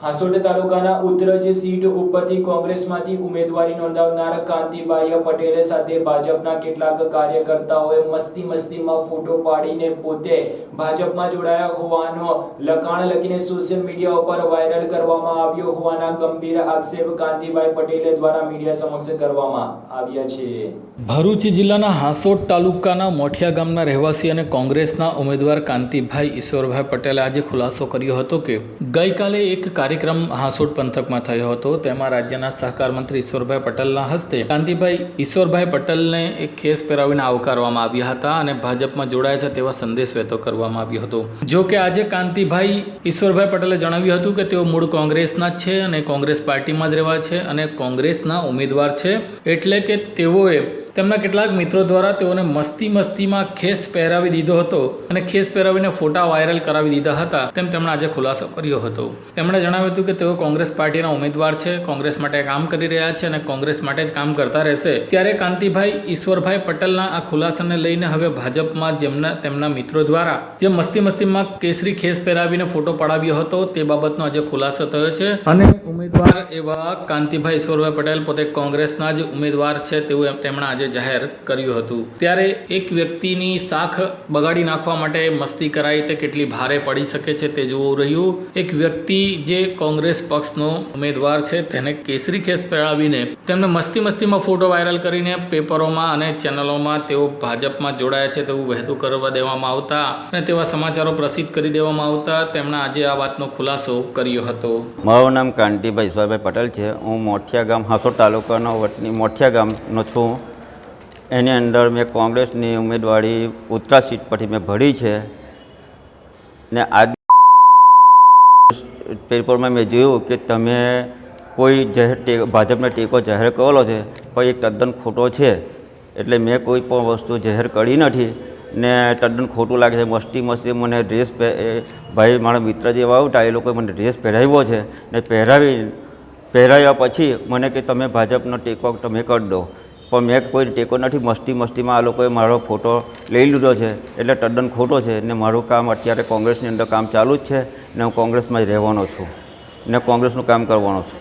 હાસોડ તાલુકાના ઉત્તરજ સીટ ઉપરથી કોંગ્રેસમાંથી ઉમેદવારી નોંધાવનાર કાંતિભાઈ પટેલ સાથે ભાજપના કેટલાક કાર્યકર્તાઓએ મસ્તી મસ્તીમાં ફોટો પાડીને પોતે ભાજપમાં જોડાયા હોવાનો લખાણ લખીને સોશિયલ મીડિયા ઉપર વાયરલ કરવામાં આવ્યો હોવાના ગંભીર આક્ષેપ કાંતિભાઈ પટેલ દ્વારા મીડિયા સમક્ષ કરવામાં આવ્યા છે. ભરૂચ જિલ્લાના હાંસોટ તાલુકાના મોઠિયા ગામના રહેવાસી અને કોંગ્રેસના ઉમેદવાર કાંતિભાઈ ઈશ્વરભાઈ પટેલે આજે ખુલાસો કર્યો હતો કે ગઈકાલે એક કાર્યક્રમ હાંસોટ પંથકમાં થયો હતો. તેમાં રાજ્યના સહકાર મંત્રી ઈશ્વરભાઈ પટેલના હસ્તે કાંતિભાઈ ઈશ્વરભાઈ પટેલને એક ખેસ પહેરાવીને આવકારવામાં આવ્યા હતા અને ભાજપમાં જોડાયા છે તેવા સંદેશ વહેતો કરવામાં આવ્યો હતો. જો કે આજે કાંતિભાઈ ઈશ્વરભાઈ પટેલે જણાવ્યું હતું કે તેઓ મૂળ કોંગ્રેસના જ છે અને કોંગ્રેસ પાર્ટીમાં જ રહેવા છે અને કોંગ્રેસના ઉમેદવાર છે. એટલે કે તેઓએ તેમના કેટલાક મિત્રો દ્વારા તેઓને મસ્તી મસ્તીમાં ખેસ પહેરાવી દીધો હતો અને ખેસ પહેરાવીને ફોટા વાયરલ કરાવી દીધા હતા. તેમ તેમણે આજે ખુલાસો કર્યો હતો. તેમણે જણાવ્યું હતું કે તેઓ કોંગ્રેસ પાર્ટીના ઉમેદવાર છે, કોંગ્રેસ માટે કામ કરી રહ્યા છે અને કોંગ્રેસ માટે જ કામ કરતા રહેશે. ત્યારે કાંતિભાઈ ઈશ્વરભાઈ પટેલના આ ખુલાસાને લઈને હવે ભાજપમાં જેમના તેમના મિત્રો દ્વારા જે મસ્તી મસ્તીમાં કેસરી ખેસ પહેરાવીને ફોટો પડાવ્યો હતો તે બાબતનો આજે ખુલાસો થયો છે. અને ઉમેદવાર એવા કાંતિભાઈ ઈશ્વરભાઈ પટેલ પોતે કોંગ્રેસના જ ઉમેદવાર છે તેવું તેમણે આજે જાહેર કર્યું હતું. ત્યારે એક વ્યક્તિની શાખ બગાડી નાખવા માટે મસ્તી કરાઈ તે કેટલી ભારે પડી શકે છે તે જોવું રહ્યું. એક વ્યક્તિ જે કોંગ્રેસ પક્ષનો ઉમેદવાર છે તેને કેસરી કેસ પહેરાવીને તેમને મસ્તી મસ્તીમાં ફોટો વાયરલ કરીને પેપરોમાં અને ચેનલોમાં તેઓ ભાજપમાં જોડાયા છે તેવું વહેતું કરવા દેવામાં આવતા અને તેવા સમાચારો પ્રસિદ્ધ કરી દેવામાં આવતા તેમણે આજે આ વાતનો ખુલાસો કર્યો હતો. મારું નામ કાંતિભાઈ ઈશ્વરભાઈ પટેલ છે. હું મોઠિયા ગામ હાસોડ તાલુકાનો વતની મોઠિયા ગામનો છું. એની અંદર મેં કોંગ્રેસની ઉમેદવારી ઉત્તરા સીટ પરથી મેં ભરી છે. ને આજ પેપરમાં મેં જોયું કે તમે કોઈ જાહેર ભાજપને ટેકો જાહેર કરેલો છે, પણ એ તદ્દન ખોટો છે. એટલે મેં કોઈ પણ વસ્તુ જાહેર કરી નથી. ને તદ્દન ખોટું લાગે છે. મસ્તી મસ્તી મને ડ્રેસ ભાઈ મારા મિત્ર જેવા આવતા એ લોકોએ મને ડ્રેસ પહેરાવ્યો છે ને પહેરાવી, પહેરાવ્યા પછી મને કે તમે ભાજપનો ટેકો તમે કરી દો. પણ મેં કોઈ ટેકો નથી. મસ્તી મસ્તીમાં આ લોકોએ મારો ફોટો લઈ લીધો છે. એટલે તદ્દન ખોટો છે. ને મારું કામ અત્યારે કોંગ્રેસની અંદર કામ ચાલુ જ છે ને હું કોંગ્રેસમાં જ રહેવાનો છું. ને કોંગ્રેસનું કામ કરવાનો છું.